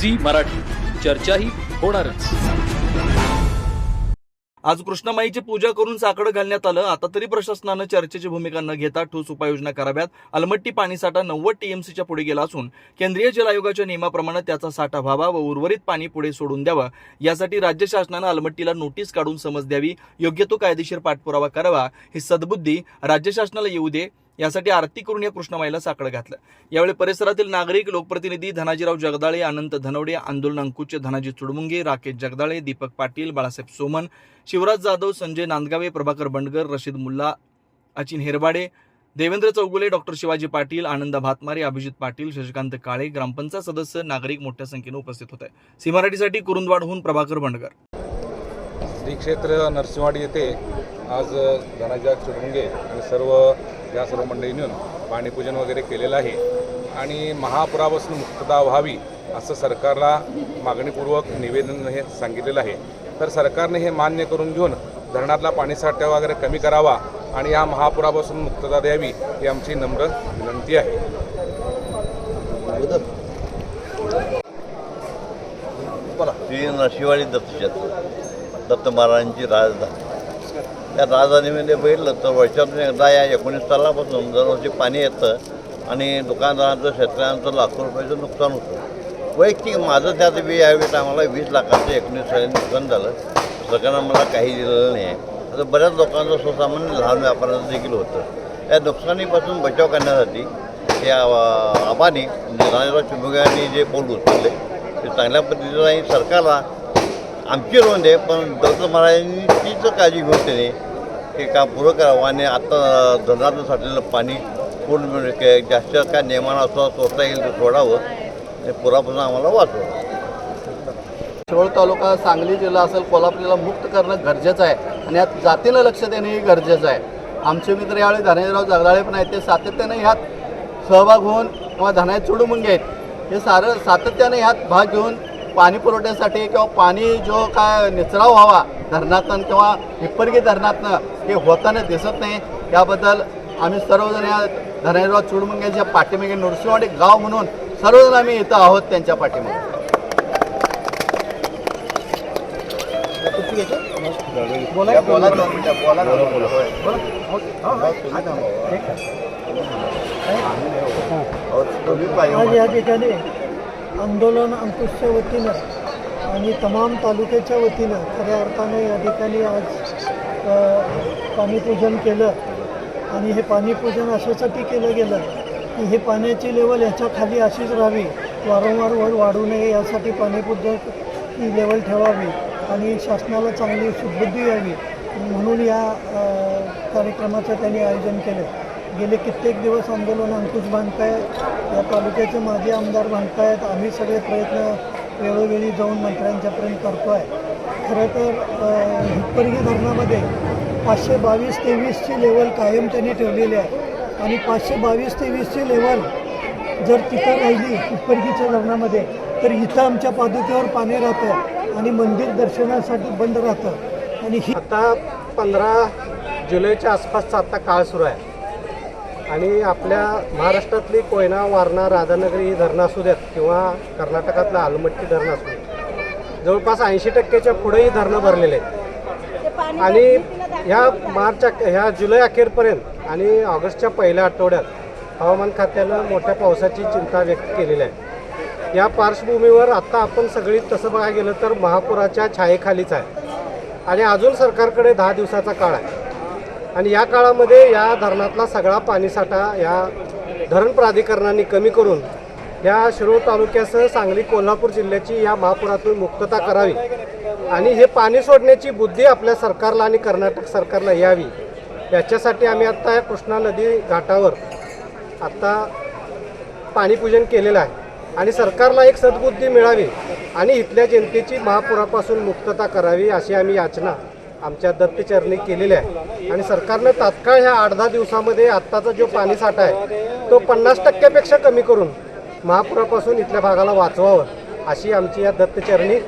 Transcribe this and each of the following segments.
Zee Marathi. चर्चाही होणारच. आज कृष्णामाईची पूजा करून साकडं घालण्यात आलं. आता तरी प्रशासनानं चर्चेची भूमिका न घेता ठोस उपाययोजना कराव्यात. अलमट्टी पाणीसाठा नव्वद टीएमसीच्या पुढे गेला असून केंद्रीय जल आयोगाच्या नियमाप्रमाणे त्याचा साठा व्हावा व उर्वरित पाणी पुढे सोडून द्यावं. यासाठी राज्य शासनानं अलमट्टीला नोटीस काढून समज द्यावी. योग्य तो कायदेशीर पाठपुरावा करावा. ही सद्बुद्धी राज्य शासनाला येऊ दे. यासाठी आरती करून या कृष्णमाईला साकडं घातलं. यावेळी परिसरातील नागरिक लोकप्रतिनिधी धनाजीराव जगदाळे अनंत धनवडे आंदोलन अंकुचे धनाजी चुडमुंगे राकेश जगदाळे दीपक पाटील बाळासाहेब सोमन शिवराज जाधव संजय नांदगावे प्रभाकर बंडगर रशीद मुल्ला अचिन हेरबाडे देवेंद्र चौगुले डॉक्टर शिवाजी पाटील आनंद भातमारे अभिजित पाटील शशिकांत काळे ग्रामपंचायत सदस्य नागरिक मोठ्या संख्येने उपस्थित होते. सीमराठीसाठी कुरुंदवाडहून प्रभाकर बंडगर. श्री क्षेत्र नरसिंहवाडी येथे आज धनाजा चुडमुंगे आणि सर्व या सर्व मंडळी मिळून पाणीपूजन वगैरे केलेलं आहे. आणि महापुरापासून मुक्तता व्हावी असं सरकारला मागणीपूर्वक निवेदन हे सांगितलेलं आहे. तर सरकारने हे मान्य करून घेऊन धरणातला पाणीसाठा वगैरे कमी करावा आणि या महापुरापासून मुक्तता द्यावी ही आमची नम्र विनंती आहे. श्री दत्तक्षेत्र दत्त महाराजांची राजधानी. त्या राजधानीमध्ये बघितलं तर वर्षातून एकदा या एकोणीस सालापासून दरवर्षी पाणी येतं आणि दुकानदारांचं शेतकऱ्यांचं लाखो रुपयाचं नुकसान होतं. वैयक्तिक माझं त्यात बी यावेळी आम्हाला वीस लाखाचं एकोणीस साली नुकसान झालं. सरकारनं मला काही दिलेलं नाही. आहे आता बऱ्याच लोकांचं स्वसामान्य लहान व्यापाऱ्यांचं देखील होतं. या नुकसानीपासून बचाव करण्यासाठी या आबानी म्हणजे राजेराव चिमुगांनी जे बोल उचलले ते चांगल्या पद्धतीनं सरकारला आमची रोंद आहे पण दत्त महाराजांनी तीच काळजी घेऊन त्याने ते काम पुरं करावं आणि आता धरणातून साठलेलं पाणी पूर्ण काय जास्त काय नियमानं असं सोडता येईल ते सोडावं. आणि पुरापासून आम्हाला वाचवावं शिरोळ तालुका सांगली जिल्हा असेल कोल्हापूर जिल्हा मुक्त करणं गरजेचं आहे. आणि यात जातीनं लक्ष देणंही गरजेचं आहे. आमचे मित्र यावेळी धनेशराव जगदाळे पण आहेत. ते सातत्यानं ह्यात सहभाग होऊन किंवा धनाय चुडमुंगे आहेत. हे सारं सातत्यानं ह्यात भाग घेऊन पाणी पुरवठ्यासाठी किंवा पाणी जो काय निचराव व्हावा धरणातनं किंवा हिप्परगी धरणातनं हे होताना दिसत नाही याबद्दल आम्ही सर्वजण या धनेशराव चुडमुंग्यांच्या पाठीमागे नृसिंहवाडी गाव म्हणून सर्वजण आम्ही इथं आहोत त्यांच्या पाठीमागे बोला बोला मिनिटं बोला आंदोलन अंकुशच्या वतीनं आणि तमाम तालुक्याच्या वतीनं खऱ्या अर्थाने या ठिकाणी आज पाणीपूजन केलं आणि हे पाणीपूजन अशासाठी केलं गेलं की हे पाण्याची लेवल ह्याच्या खाली अशीच राहावी वारंवार वर वाढू नये यासाठी पाणीपूजन ही लेवल ठेवावी आणि शासनाला चांगली सुबुद्धी यावी म्हणून या कार्यक्रमाचं त्यांनी आयोजन केलं. गेले कित्येक दिवस आंदोलन अंकुश बांधतायत या तालुक्याचे माजी आमदार बांधतायत आम्ही सगळे प्रयत्न वेळोवेळी जाऊन मंत्र्यांच्यापर्यंत करतो आहे खरं तर हिप्परगी धरणामध्ये पाचशे बावीस तेवीसची लेवल कायम त्यांनी ठेवलेली आहे. आणि पाचशे बावीस तेवीसची लेवल जर तिथं राहिली हिप्परगीच्या धरणामध्ये तर इथं आमच्या पादुकेवर पाणी राहतं आणि मंदिर दर्शनासाठी बंद राहतं. आणि ही आता पंधरा जुलैच्या आसपासचा आता काळ सुरू आहे. आणि आपल्या महाराष्ट्रातली कोयना वारणा राधानगरी ही धरणं असू द्यात किंवा कर्नाटकातलं आलमट्टी धरणं असू द्यात जवळपास ऐंशी टक्क्याच्या पुढे ही धरणं भरलेले आहेत. आणि ह्या मार्च ह्या जुलै अखेरपर्यंत आणि ऑगस्टच्या पहिल्या आठवड्यात हवामान खात्यानं मोठ्या पावसाची चिंता व्यक्त केलेली आहे. या पार्श्वभूमीवर आत्ता आपण सगळी तसं बघायला गेलं तर महापुराच्या छायेखालीच आहे. आणि अजून सरकारकडे दहा दिवसाचा काळ आहे. आणि या काळामध्ये या धरणातला सगळा पाणीसाठा या धरण प्राधिकरणाने कमी करून या शिरोळ तालुक्यासह सांगली कोल्हापूर जिल्ह्याची या महापुरातून मुक्तता करावी. आणि हे पाणी सोडण्याची बुद्धी आपल्या सरकारला आणि कर्नाटक सरकारला यावी. याच्यासाठी आम्ही आत्ता या कृष्णा नदी घाटावर आत्ता पाणीपूजन केलेलं आहे. आणि सरकारला एक सद्बुद्धी मिळावी आणि इथल्या जनतेची महापुरापासून मुक्तता करावी अशी आम्ही याचना आमच्या दत्तचरणी केलेली आहे आणि सरकारनं तात्काळ ह्या आठ दहा दिवसामध्ये आत्ताचा जो पाणीसाठा आहे तो पन्नास टक्क्यापेक्षा कमी करून महापुरापासून इथल्या भागाला वाचवावं अशी आमची या दत्तचरणी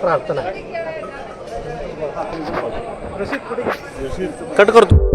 प्रार्थना आहे. कट करतो.